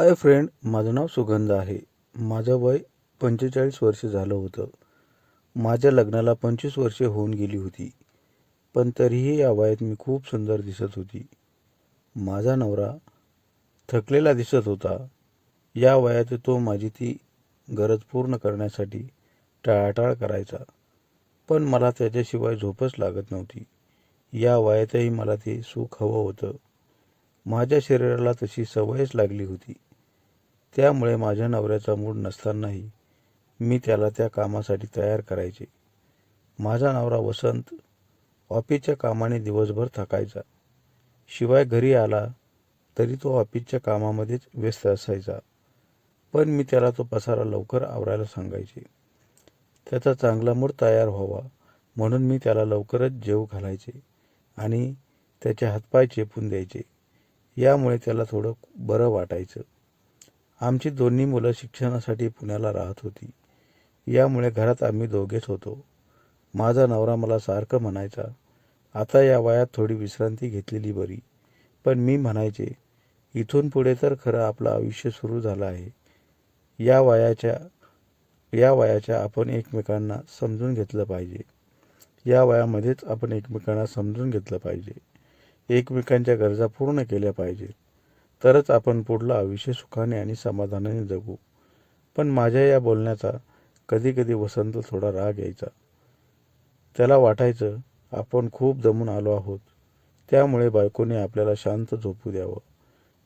Hi friend माझं नाव सुगंध आहे. माझं वय पंचेचाळीस वर्ष झालं होतं. माझ्या लग्नाला पंचवीस वर्षे होऊन गेली होती. पण तरीही या वयात मी खूप सुंदर दिसत होती. माझा नवरा थकलेला दिसत होता. या वयात तो माझी ती गरज पूर्ण करण्यासाठी टाळाटाळ करायचा. पण मला त्याच्याशिवाय झोपच लागत नव्हती. या वयातही मला ते सुख हवं होतं. माझ्या शरीराला तशी सवयच लागली होती. त्यामुळे माझ्या नवऱ्याचा मूड नसतानाही मी त्याला त्या कामासाठी तयार करायचे. माझा नवरा वसंत ऑफिसच्या कामाने दिवसभर थकायचा. शिवाय घरी आला तरी तो ऑफिसच्या कामामध्येच व्यस्त असायचा. पण मी त्याला तो पसारा लवकर आवरायला सांगायचे. त्याचा चांगला मूड तयार व्हावा म्हणून मी त्याला लवकरच जेव घालायचे आणि त्याचे हातपाय चेपून द्यायचे. यामुळे त्याला थोडं बरं वाटायचं. आमची दोन्ही मुलं शिक्षणासाठी पुण्याला राहत होती. यामुळे घरात आम्ही दोघेच होतो. माझा नवरा मला सारखं म्हणायचा आता या वयात थोडी विश्रांती घेतलेली बरी. पण मी म्हणायचे इथून पुढे तर खरं आपलं आयुष्य सुरू झालं आहे. या वयाच्या या वयाच्या आपण एकमेकांना समजून घेतलं पाहिजे. या वयामध्येच आपण एकमेकांना समजून घेतलं पाहिजे. एकमेकांच्या गरजा पूर्ण केल्या पाहिजेत. तरच आपण पुढलं आयुष्य सुखाने आणि समाधानाने जगू. पण माझ्या या बोलण्याचा कधी कधी वसंत थोडा राग यायचा. त्याला वाटायचं आपण खूप दमून आलो आहोत. त्यामुळे बायकोने आपल्याला शांत झोपू द्यावं.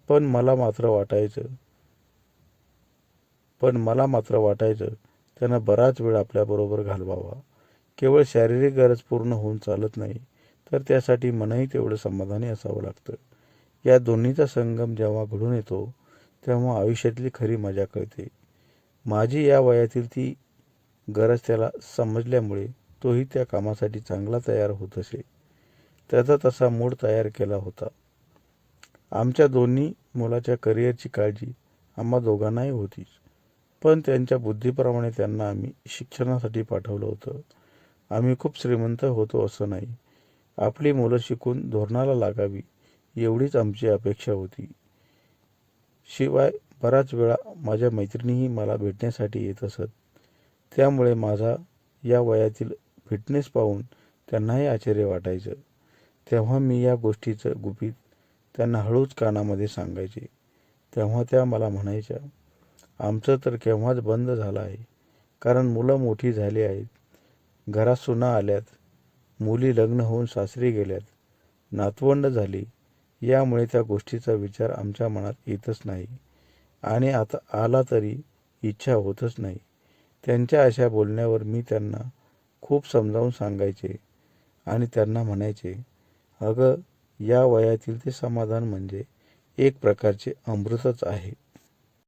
पण मला मात्र वाटायचं पण मला मात्र वाटायचं त्यानं बराच वेळ आपल्याबरोबर घालवावा. केवळ शारीरिक गरज पूर्ण होऊन चालत नाही तर त्यासाठी मनही तेवढं समाधानी असावं लागतं. या दोन्हीचा संगम जेव्हा घडून येतो तेव्हा आयुष्यातली खरी मजा कळते. माझी या वयातील ती गरज त्याला समजल्यामुळे तोही त्या कामासाठी चांगला तयार होत असे. त्याचा तसा मूड तयार केला होता. आमच्या दोन्ही मुलाच्या करिअरची काळजी आम्हा दोघांनाही होतीच पण त्यांच्या बुद्धीप्रमाणे त्यांना आम्ही शिक्षणासाठी पाठवलं होतं. आम्ही खूप श्रीमंत होतो असं नाही. आपली मुलं शिकून धोरणाला लागावी एवढीच आमची अपेक्षा होती. शिवाय बराच वेळा माझ्या मैत्रिणीही मला भेटण्यासाठी येत असत. त्यामुळे माझा या वयातील फिटनेस पाहून त्यांनाही आश्चर्य वाटायचं. तेव्हा मी या गोष्टीचं गुपित त्यांना हळूच कानामध्ये सांगायचे. तेव्हा त्या मला म्हणायच्या आमचं तर केव्हाच बंद झालं आहे. कारण मुलं मोठी झाली आहेत. घरात सुना आल्यात. मुली लग्न होऊन सासरी गेल्यात. नातवंड झाली. यामुळे त्या गोष्टीचा विचार आमच्या मनात येतच नाही. आणि आता आला तरी इच्छा होतच नाही. त्यांच्या अशा बोलण्यावर मी त्यांना खूप समजावून सांगायचे आणि त्यांना म्हणायचे अगं या वयातील ते समाधान म्हणजे एक प्रकारचे अमृतच आहे.